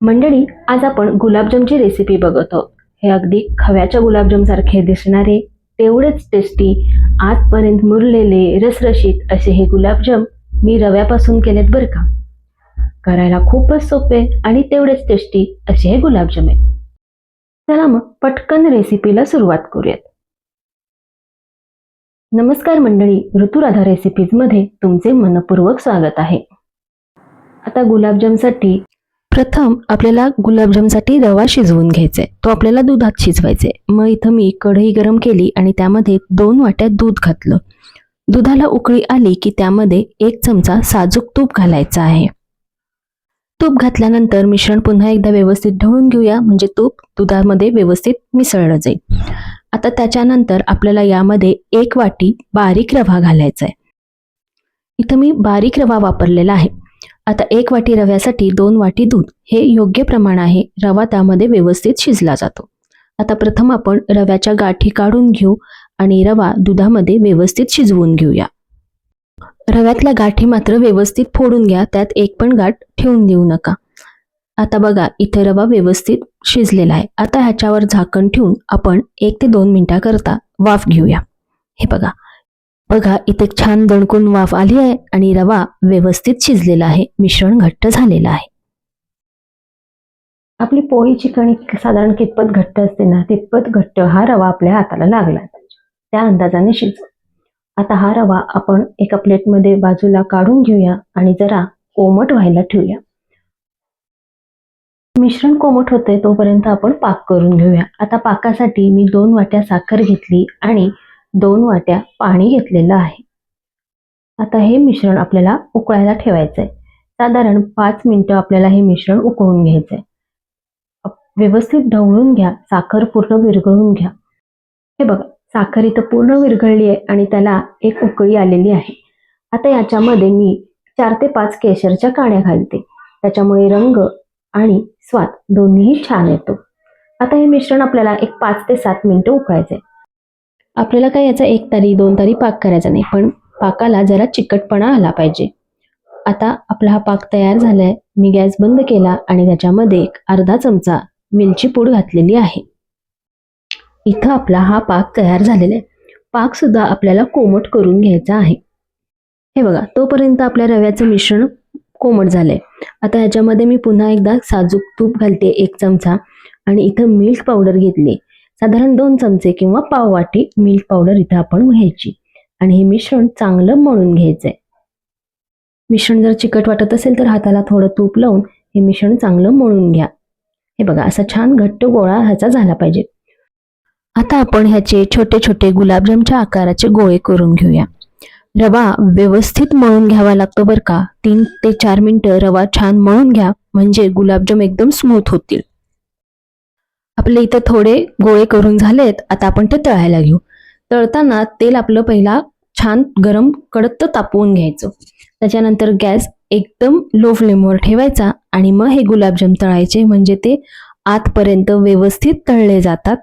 मंडळी आज आपण गुलाबजामची रेसिपी बघत. आहोत हे अगदी खव्याच्या गुलाबजाम सारखे दिसणारे तेवढेच टेस्टी आजपर्यंत मुरलेले रसरशीत असे हे गुलाबजाम मी रव्यापासून केलेत बरं का. करायला खूपच सोपे आणि तेवढेच टेस्टी असे हे गुलाबजाम आहेत. चला मग पटकन रेसिपीला सुरुवात करूयात. नमस्कार मंडळी ऋतुराधा रेसिपीजमध्ये तुमचे मनपूर्वक स्वागत आहे. आता गुलाबजामसाठी प्रथम आपल्याला गुलाबजामसाठी रवा शिजवून घ्यायचा आहे तो आपल्याला दुधात शिजवायचा आहे मग इथं मी कढई गरम केली आणि त्यामध्ये दोन वाट्या दूध घातलं. दुधाला उकळी आली की त्यामध्ये एक चमचा साजूक तूप घालायचा आहे. तूप घातल्यानंतर मिश्रण पुन्हा एकदा व्यवस्थित ढवळून घेऊया. म्हणजे तूप दुधामध्ये व्यवस्थित मिसळलं जाईल. आता त्याच्यानंतर आपल्याला यामध्ये एक वाटी बारीक रवा घालायचा आहे इथं मी बारीक रवा वापरलेला आहे. आता एक वाटी रव्यासाठी दोन वाटी दूध. हे योग्य प्रमाण आहे. रवा त्यामध्ये व्यवस्थित शिजला जातो. आता प्रथम आपण रव्याच्या गाठी काढून घेऊ आणि रवा दुधामध्ये व्यवस्थित शिजवून घेऊया. रव्यातल्या गाठी मात्र व्यवस्थित फोडून घ्या. त्यात एक पण गाठ ठेवून देऊ नका. आता बघा इथे रवा व्यवस्थित शिजलेला आहे. आता ह्याच्यावर झाकण ठेवून आपण एक ते दोन मिनिटाकरता वाफ घेऊया. हे बघा बघा इथे छान दणकून वाफ आली आहे आणि रवा व्यवस्थित शिजलेला आहे. मिश्रण घट्ट झालेलं आहे. आपली पोळीची कणिक साधारण कितपत घट्ट असते ना तितपत घट्ट हा रवा आपल्या हाताला लागला त्या अंदाजाने शिजव. आता हा रवा आपण एका प्लेटमध्ये बाजूला काढून घेऊया आणि जरा कोमट व्हायला ठेवूया. मिश्रण कोमट होते तोपर्यंत आपण पाक करून घेऊया. आता पाकासाठी मी दोन वाट्या साखर घेतली आणि दोन वाट्या पाणी घेतलेलं आहे. आता हे मिश्रण आपल्याला उकळायला ठेवायचं आहे साधारण पाच मिनिटं आपल्याला हे मिश्रण उकळून घ्यायचं आहे व्यवस्थित ढवळून घ्या साखर पूर्ण विरघळून घ्या. हे बघा साखर इथं पूर्ण विरघळली आहे आणि त्याला एक उकळी आलेली आहे. आता याच्यामध्ये मी चार ते पाच केशरच्या काड्या घालते. त्याच्यामुळे रंग आणि स्वाद दोन्हीही छान येतो. आता हे मिश्रण आपल्याला एक पाच ते सात मिनटं उकळायचं आहे आपल्याला काय याचा एक तारी दोन तारी पाक करायचा नाही पण पाकाला जरा चिकटपणा आला पाहिजे. आता आपला हा पाक तयार झालाय मी गॅस बंद केला आणि त्याच्यामध्ये एक अर्धा चमचा वेलची पूड घातलेली आहे. इथं आपला हा पाक तयार झालेला आहे. पाक सुद्धा आपल्याला कोमट करून घ्यायचा आहे. हे बघा तोपर्यंत आपल्या रव्याचं मिश्रण कोमट झालंय. आता ह्याच्यामध्ये मी पुन्हा एकदा साजूक तूप घालते एक चमचा आणि इथं मिल्क पावडर घेतली. साधारण दोन चमचे किंवा पाव वाटी मिल्क पावडर इथं आपण घ्यायची. आणि हे मिश्रण चांगलं मळून घ्यायचंय. मिश्रण जर चिकट वाटत असेल तर हाताला थोडं तूप लावून हे मिश्रण चांगलं मळून घ्या. हे बघा असा छान घट्ट गोळा ह्याचा झाला पाहिजे. आता आपण ह्याचे छोटे छोटे गुलाबजामच्या आकाराचे गोळे करून घेऊया. रवा व्यवस्थित मळून घ्यावा लागतो बरं का? तीन ते चार मिनिटं रवा छान मळून घ्या म्हणजे गुलाबजाम एकदम स्मूथ होतील. आपले इथं थोडे गोळे करून झालेत आता आपण ते तळायला घेऊ. तळताना तेल आपलं पहिला छान गरम कडक तापवून घ्यायचं. त्याच्यानंतर गॅस एकदम लो फ्लेमवर ठेवायचा आणि मग हे गुलाबजाम तळायचे म्हणजे ते आतपर्यंत व्यवस्थित तळले जातात.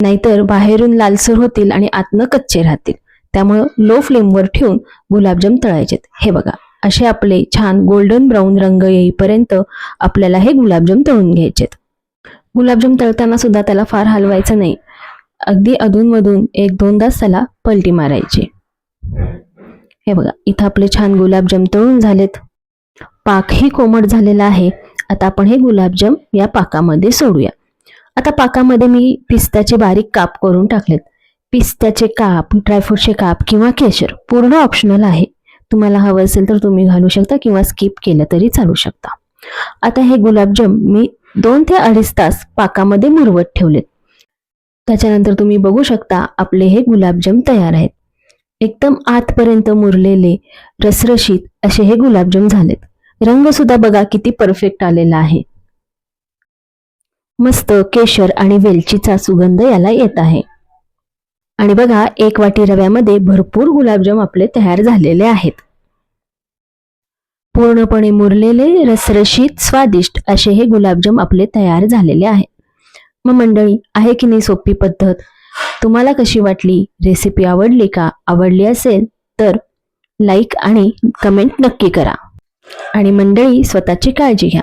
नाहीतर बाहेरून लालसर होतील आणि आतनं कच्चे राहतील. त्यामुळं लो फ्लेमवर ठेवून गुलाबजाम तळायचेत. हे बघा असे आपले छान गोल्डन ब्राऊन रंग येईपर्यंत आपल्याला हे गुलाबजाम तळून घ्यायचेत. गुलाबजाम तळताना सुद्धा त्याला फार हलवायचं नाही. अगदी अधूनमधून एक दोनदाच त्याला पलटी मारायची. हे बघा इथं आपले छान गुलाबजाम तळून झालेत. पाकही कोमट झालेला आहे. आता आपण हे गुलाबजाम या पाकामध्ये सोडूया. आता पाकामध्ये मी पिस्त्याचे बारीक काप करून टाकलेत. पिस्त्याचे काप ड्रायफ्रूटचे काप किंवा केशर पूर्ण ऑप्शनल आहे. तुम्हाला हवं असेल तर तुम्ही घालू शकता किंवा स्किप केलं तरी चालू शकता. आता हे गुलाबजाम मी दोन ते अडीच तास पाकामध्ये मुरवत ठेवलेत त्याच्यानंतर तुम्ही बघू शकता आपले हे गुलाबजाम तयार आहेत. एकदम आतपर्यंत मुरलेले रसरशीत असे हे गुलाबजाम झालेत. रंग सुद्धा बघा किती परफेक्ट आलेला आहे. मस्त केशर आणि वेलचीचा सुगंध याला येत आहे. आणि बघा एक वाटी रव्यामध्ये भरपूर गुलाबजाम आपले तयार झालेले आहेत. पूर्णपणे मुरलेले रसरशीत स्वादिष्ट असे हे गुलाबजाम आपले तयार झालेले आहे. मग मंडळी आहे की नाही सोपी पद्धत? तुम्हाला कशी वाटली? रेसिपी आवडली का? आवडली असेल तर लाईक आणि कमेंट नक्की करा. आणि मंडळी स्वतःची काळजी घ्या.